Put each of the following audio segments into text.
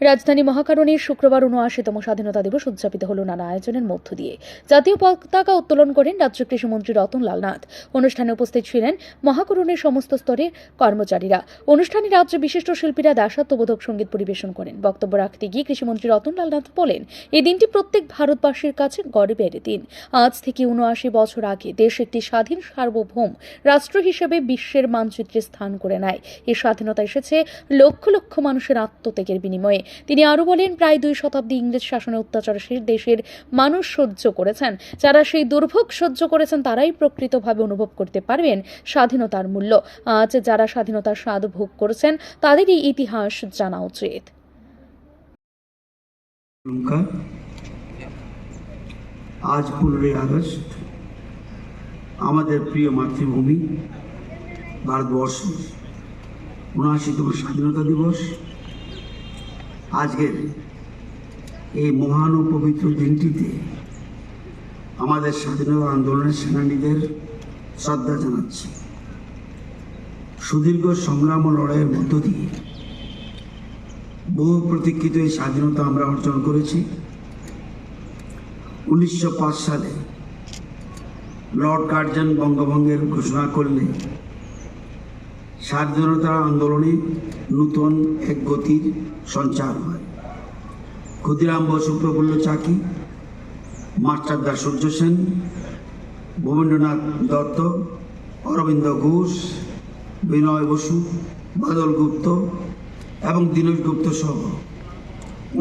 রাজধানী মহাকারণে শুক্রবার উনআশিতম স্বাধীনতা দিবস উদযাপিত হল। নানা আয়োজনের মধ্য দিয়ে জাতীয় পতাকা উত্তোলন করেন রাজ্য কৃষিমন্ত্রী রতনলাল নাথ। অনুষ্ঠানে উপস্থিত ছিলেন মহাকরণের সমস্ত স্তরের কর্মচারীরা। অনুষ্ঠানে রাজ্য বিশিষ্ট শিল্পীরা দাসাত্মবোধক সংগীত পরিবেশন করেন। বক্তব্য রাখতে গিয়ে কৃষিমন্ত্রী রতনলাল নাথ বলেন এই দিনটি প্রত্যেক ভারতবাসীর কাছে গর্বের দিন। আজ থেকে উনআশি বছর আগে দেশ একটি স্বাধীন সার্বভৌম রাষ্ট্র হিসেবে বিশ্বের মানচিত্রে স্থান করে নেয়। এই স্বাধীনতা এসেছে লক্ষ লক্ষ মানুষের আত্মত্যাগের বিনিময়ে। তিনি আরও বলেন, প্রায় দুই শতাব্দী ইংরেজ শাসনের অত্যাচার দেশের মানুষ সহ্য করেছেন। যারা সেই দুর্ভোগ সহ্য করেছেন, তারাই প্রকৃতভাবে অনুভব করতে পারবেন স্বাধীনতার মূল্য। আজ যারা স্বাধীনতার স্বাদ ভোগ করেছেন, তাদেরই ইতিহাস জানা উচিত। আজ পনেরোই আগস্ট, আমাদের প্রিয় মাতৃভূমি, ভারতবর্ষ। উনআশিতম স্বাধীনতা দিবস। আজকের এই মহান ও পবিত্র দিনটিতে আমাদের স্বাধীনতা আন্দোলনের সেনানীদের শ্রদ্ধা জানাচ্ছি। সুদীর্ঘ সংগ্রাম ও লড়াইয়ের মধ্য দিয়ে বহু প্রতীক্ষিত এই স্বাধীনতা আমরা অর্জন করেছি। উনিশশো পাঁচ সালে লর্ড কার্জন বঙ্গভঙ্গের ঘোষণা করলে স্বাধীনতা আন্দোলনে নূতন এক গতির সঞ্চার হয়। ক্ষুদিরাম বসু, প্রফুল্ল চাকি, মাস্টার দাস সূর্য সেন ভূমেন্দ্রনাথ দত্ত, অরবিন্দ ঘোষ, বিনয় বসু, বাদল গুপ্ত এবং দীনেশ গুপ্ত সহ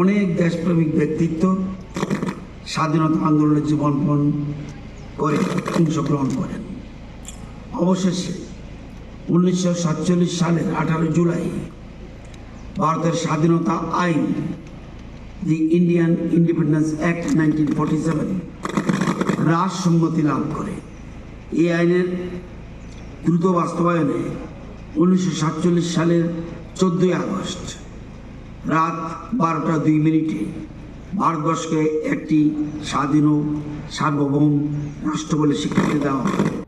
অনেক দেশপ্রেমিক ব্যক্তিত্ব স্বাধীনতা আন্দোলনে জীবনপণ করে অংশগ্রহণ করেন। অবশেষে উনিশশো সাতচল্লিশ সালের আঠারো জুলাই ভারতের স্বাধীনতা আইন the Indian Independence Act nineteen forty seven রাজসম্মতি লাভ করে। এই আইনের দ্রুত বাস্তবায়নে উনিশশো সাতচল্লিশ সালের চোদ্দই আগস্ট রাত বারোটা দুই মিনিটে ভারতবর্ষকে একটি স্বাধীন সার্বভৌম রাষ্ট্র বলে স্বীকৃতি দেওয়া হয়।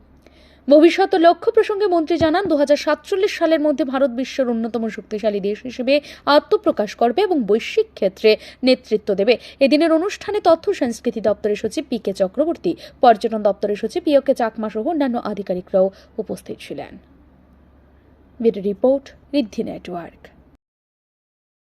ভবিষ্যৎ লক্ষ্য প্রসঙ্গে মন্ত্রী জানান দু হাজার সাতচল্লিশ সালের মধ্যে ভারত বিশ্বের অন্যতম শক্তিশালী দেশ হিসেবে আত্মপ্রকাশ করবে এবং বৈশ্বিক ক্ষেত্রে নেতৃত্ব দেবে। এদিনের অনুষ্ঠানে তথ্য সংস্কৃতি দপ্তরের সচিব পি কে চক্রবর্তী, পর্যটন দপ্তরের সচিব পিওকে চাকমা সহ অন্যান্য আধিকারিকরাও উপস্থিত ছিলেন। Report, Riddhi network.